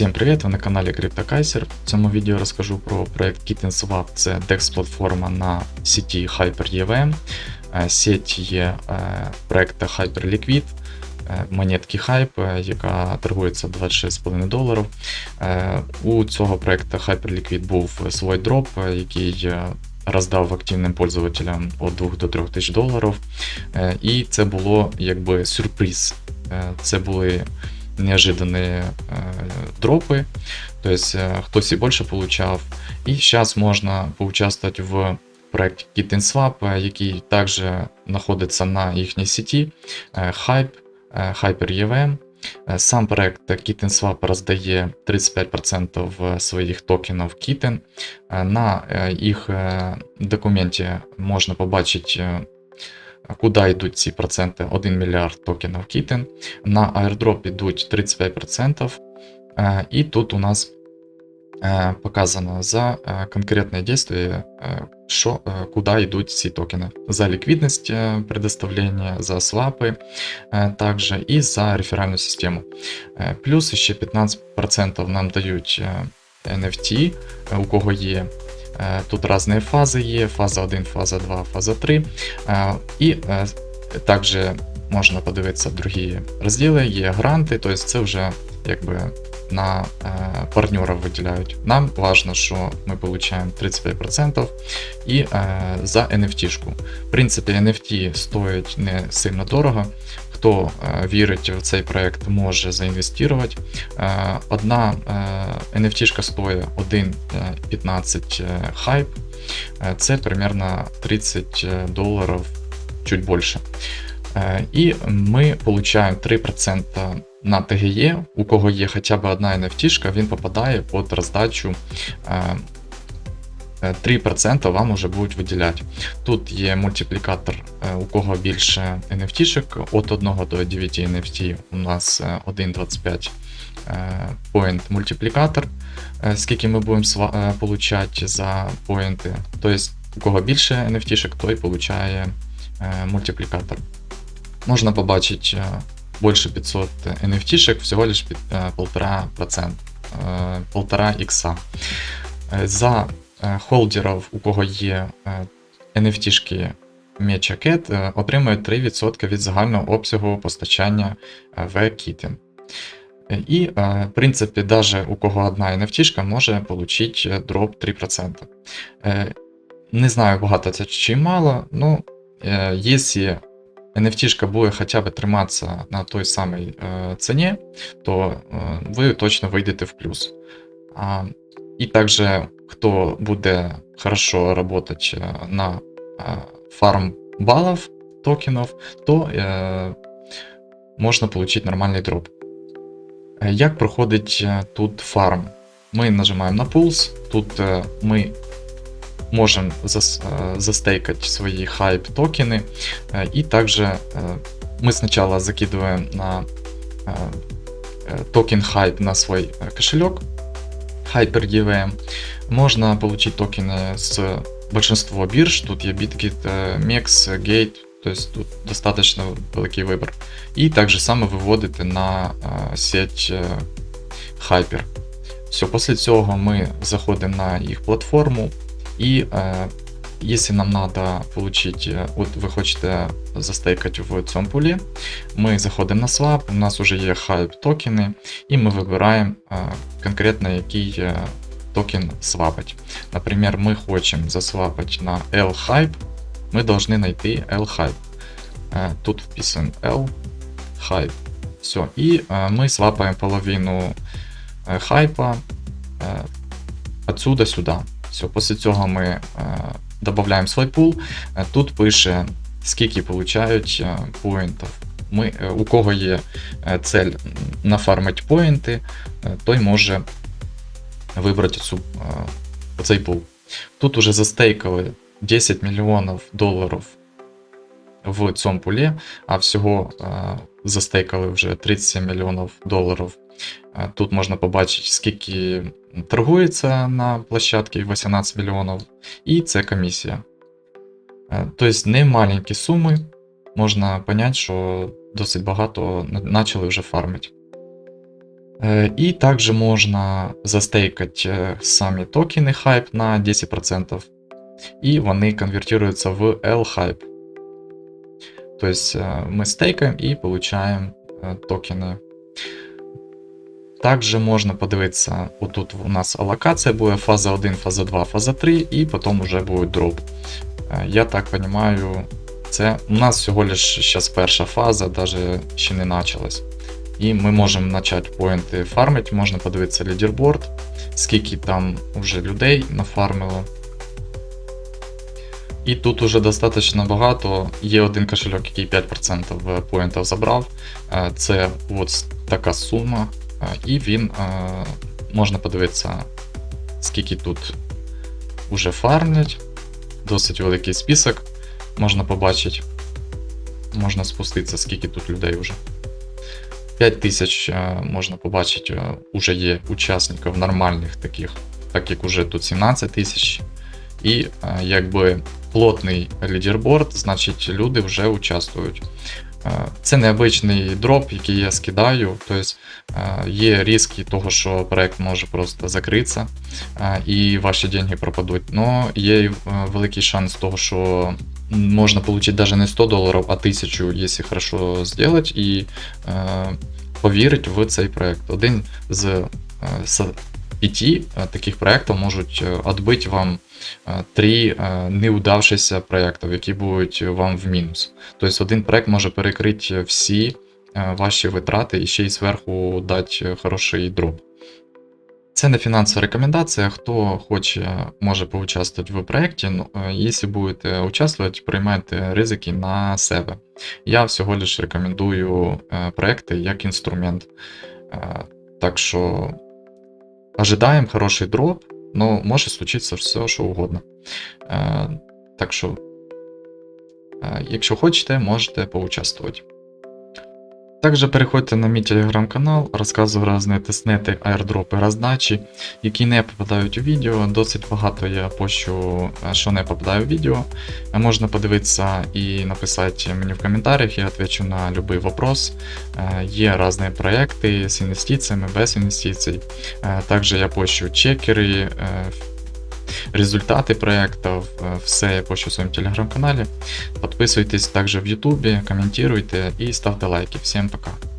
Всім привіт! Ви на каналі CryptoKaiser. В цьому відео розкажу про проект KittenSwap. Це DEX платформа на сіті HyperEVM. Е, Сеть є е, проекту HyperLiquid, е, монетки Hype, яка торгується 26,5 доларів. У цього проекту HyperLiquid був свій дроп, який роздав активним пользователям від 2 до 3 тисяч доларів. І це було якби сюрприз. Це були неожиданні е, дропи, то есть е, хтось і більше получав. І зараз можна поучаствовать в проекті KittenSwap, е, який також знаходиться на їхній сеті е, Hype, е, HyperEVM. Е, Сам проект KittenSwap роздає 35% своїх токенів Kitten. На їх документі можна побачити, куди йдуть ці проценти 1 мільярд токенів Kitten. На airdrop йдуть 35%. Е, І тут у нас е, показано за е, конкретне дійство, що, куди йдуть ці токени. За ліквідність предоставлення, за свапи також і за реферальну систему. Плюс ще 15% нам дають NFT, у кого є. Е, Тут різні фази є: фаза 1, фаза 2, фаза 3. Е, І е, також можна подивитися другі розділи, є гранти, тобто це вже якби на е, партнера виділяють. Нам важно, що ми отримуємо 35% і е, за NFT-шку. В принципі, NFT стоїть не сильно дорого. Хто е, вірить в цей проект, може заінвестувати. Е, одна NFT-шка стоїть 1,15 е, хайп. Це примерно 30 доларів, чуть більше. Е, І ми получаємо 3% на ТГЕ. У кого є хоча б одна NFT, він попадає під роздачу. е, е, 3% вам уже будуть виділяти. Тут є мультиплікатор, е, у кого більше NFT, від 1 до 9 NFT у нас е, 1,25 е, point мультиплікатор, е, скільки ми будемо е, получати за поінти. Тобто, у кого більше NFT, той получає е, мультиплікатор. Можна побачити е, більше 500 NFT, всього лиш під е, 1,5%, е, 1,5 ікса. Е, За е, холдерів, у кого є NFT-шки е, отримують 3% від загального обсягу постачання в Kitten. І, в принципі, навіть у кого одна NFT може отримати дроп 3%. Е, Не знаю, багато це чи мало, ну, якщо NFT буде хоча б триматися на той самій е, ціні, то е, ви точно вийдете в плюс. І також, хто буде хорошо работать е, на фарм баллов токенов, то можна получить нормальний дроп. Як проходить тут фарм? Ми нажимаємо на пулс, тут ми можемо зас, е, застейкати свої хайп токени, Э, И также э, мы сначала закидываем на э, э, токен Hype на свой э, кошелек HyperEVM. Можно получить токены с большинства бирж. Тут є Bitkit, э, MEX, Gate, то есть тут достаточно великий вибір. І так же само виводити на э, сеть э, Hyper. Все, після цього ми заходимо на їх платформу і е, Если нам надо получить, э, вот вы хочете застейкать в цьому пулі, ми заходимо на swap, у нас вже є хайп токени, і ми вибираємо е, конкретно який е, токен свапать. Наприклад, ми хочемо засвапати на L-Hype, ми должны найти L-Hype. Е, Тут вписуємо L-Hype. Все, і е, ми свапаємо половину е, хайпа е, отсюда сюди. Все, після цього ми е, додаємо свій пул. Е, Тут пише, скільки получають е, поінтів. Ми, е, у кого є цель нафармити поінти, той може вибрати цю, цей пул. Тут уже застейкали 10 мільйонів доларів в цьому пулі, а всього застейкали вже 37 мільйонів доларів. Е, Тут можна побачити, скільки торгується на площадці 18 мільйонів, і це комісія. Е, Тобто не маленькі суми, можна зрозуміти, що досить багато на- почали вже фармити. Э, И также можно застейкать э, самі токени Hype на 10%, і вони конвертируються в L-Hype. То есть э, мы стейкаем и получаем э, токени. Также можна подивитися, отут у нас алокація буде фаза 1, фаза 2, фаза 3, і потім вже буде дроп. Е, Я так розумію, це у нас всього лиш зараз перша фаза, навіть ще не почалась. І ми можемо почати поінти фармити, можна подивитися лідерборд, скільки там вже людей нафармило. І тут уже достатньо багато. Є один кошельок, який 5% поінтів забрав. Це от така сума. Е, І він е, можна подивитися, скільки тут уже фармлять. Досить великий список. Можна побачити. Можна спуститися, скільки тут людей вже. 5 тисяч е, можна побачити, е, уже є учасників нормальних таких, так як уже тут 17 тисяч. І е, якби плотний лідерборд, значить люди вже участвують. Е, Це необичний дроп, який я скидаю. Тобто е, є ризики того, що проект може просто закритися е, і ваші деньги пропадуть. Но є великий шанс того, що можна отримати навіть не 100 доларів, а 1000, якщо хорошо зробити, і повірити в цей проект. Один з е, з п'яти е, таких проєктів можуть е, відбити вам е, три е, неудавшися проєктів, які будуть вам в мінус. Тобто один проект може перекрити всі ваші витрати і ще й зверху дати хороший дроп. Це не фінансова рекомендація. Хто хоче, може поучаствувати в проєкті. Ну, якщо будете участвувати, приймайте ризики на себе. Я всього лиш рекомендую проекти як інструмент. Так що ожидаємо хороший дроп, но може случиться все, що угодно. Е, Так що, якщо хочете, можете поучаствувати. Также переходьте на мій телеграм-канал, розказую різні тестнети, аірдропи, роздачі, які не попадають у відео. Досить багато я пощу, е, що не попадає у відео. Е, Можна подивитися і написати мені в коментарях, я відповідаю на будь-який вопрос. Е, Є різні проекти з інвестиціями, без інвестицій. Також я пощу чекери, результати проєктів, е, все я пощу в своєму телеграм-каналі. Подписывайтесь также в Ютубе, комментируйте и ставьте лайки. Всем пока.